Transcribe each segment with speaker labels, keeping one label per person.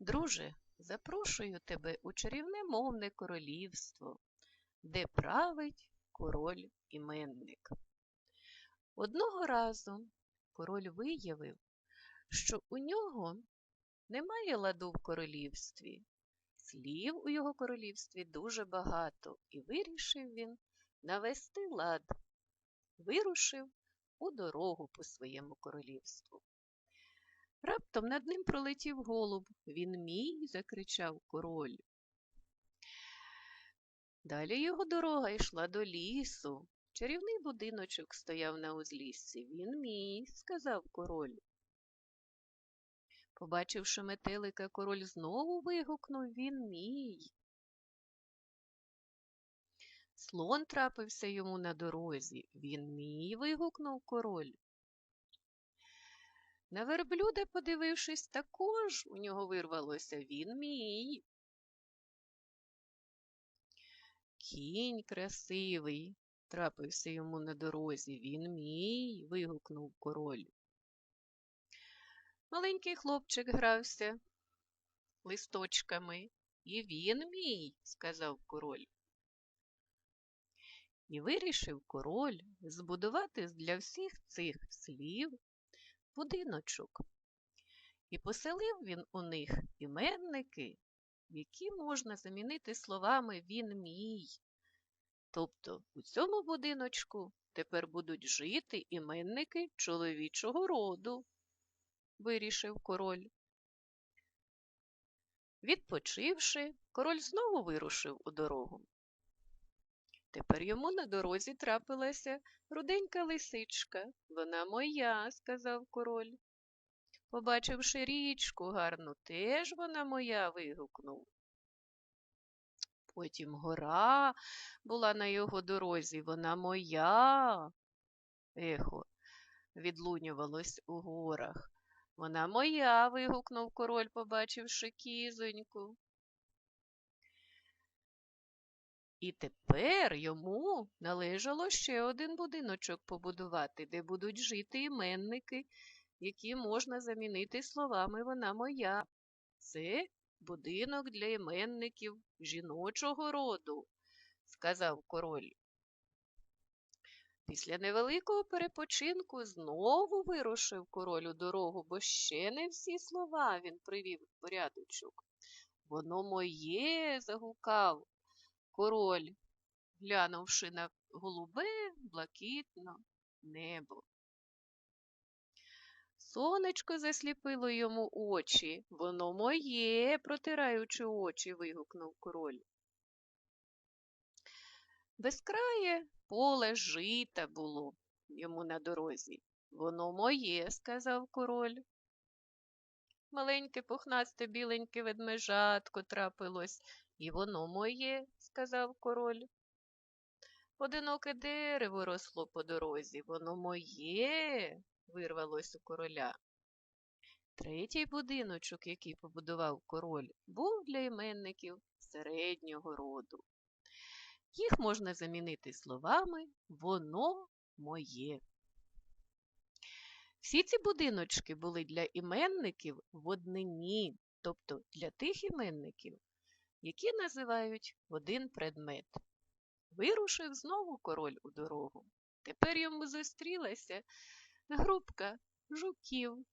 Speaker 1: Друже, запрошую тебе у чарівне мовне королівство, де править король іменник. Одного разу король виявив, що у нього немає ладу в королівстві. Слів у його королівстві дуже багато, і вирішив він навести лад, вирушив у дорогу по своєму королівству. Раптом над ним пролетів голуб. Він мій, закричав король. Далі його дорога йшла до лісу. Чарівний будиночок стояв на узліссі. Він мій, сказав король. Побачивши метелика, король знову вигукнув Він мій. Слон трапився йому на дорозі. Він мій. вигукнув король. На верблюда, подивившись, також у нього вирвалося Він мій. Кінь красивий, трапився йому на дорозі. Він мій. вигукнув король. Маленький хлопчик грався листочками. І він мій, сказав король. І вирішив король збудувати для всіх цих слів будиночок. І поселив він у них іменники, які можна замінити словами Він мій. Тобто у цьому будиночку тепер будуть жити іменники чоловічого роду, вирішив король. Відпочивши, король знову вирушив у дорогу. Тепер йому на дорозі трапилася руденька лисичка. Вона моя, сказав король. Побачивши річку гарну, теж вона моя. вигукнув. Потім гора була на його дорозі, вона моя. Ехо відлунювалось у горах. Вона моя. вигукнув король, побачивши кізоньку. І тепер йому належало ще один будиночок побудувати, де будуть жити іменники, які можна замінити словами Вона моя. Це будинок для іменників жіночого роду, сказав король. Після невеликого перепочинку знову вирушив король у дорогу, бо ще не всі слова він привів порядочок. Воно моє, загукав король, глянувши на голубе, блакитне небо. Сонечко засліпило йому очі. Воно моє, протираючи очі, вигукнув король. Безкрає поле жита було йому на дорозі. Воно моє, сказав король. Маленьке пухнасте біленьке ведмежатко трапилось, і воно моє, сказав король. Одиноке дерево росло по дорозі, воно моє, вирвалось у короля. Третій будиночок, який побудував король, був для іменників середнього роду. Їх можна замінити словами воно моє. Всі ці будиночки були для іменників в однині, тобто для тих іменників, які називають один предмет. Вирушив знову король у дорогу. Тепер йому зустрілася групка жуків.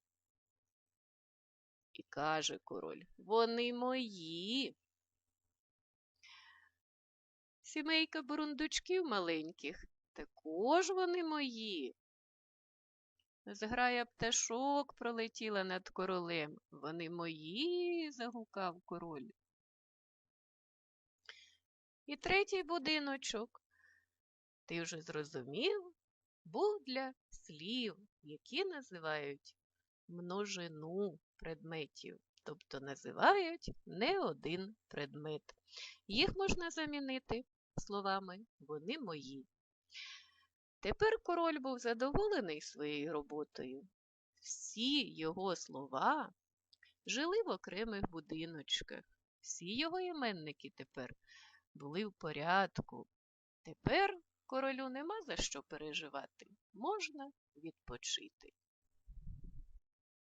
Speaker 1: І каже король, вони мої. Сімейка бурундучків маленьких, також вони мої. Зграя пташок пролетіла над королем. Вони мої, загукав король. І третій будиночок, ти вже зрозумів, був для слів, які називають множину предметів, тобто називають не один предмет. Їх можна замінити словами вони мої. Тепер король був задоволений своєю роботою. Всі його слова жили в окремих будиночках. Всі його іменники тепер були в порядку. Тепер королю нема за що переживати, можна відпочити.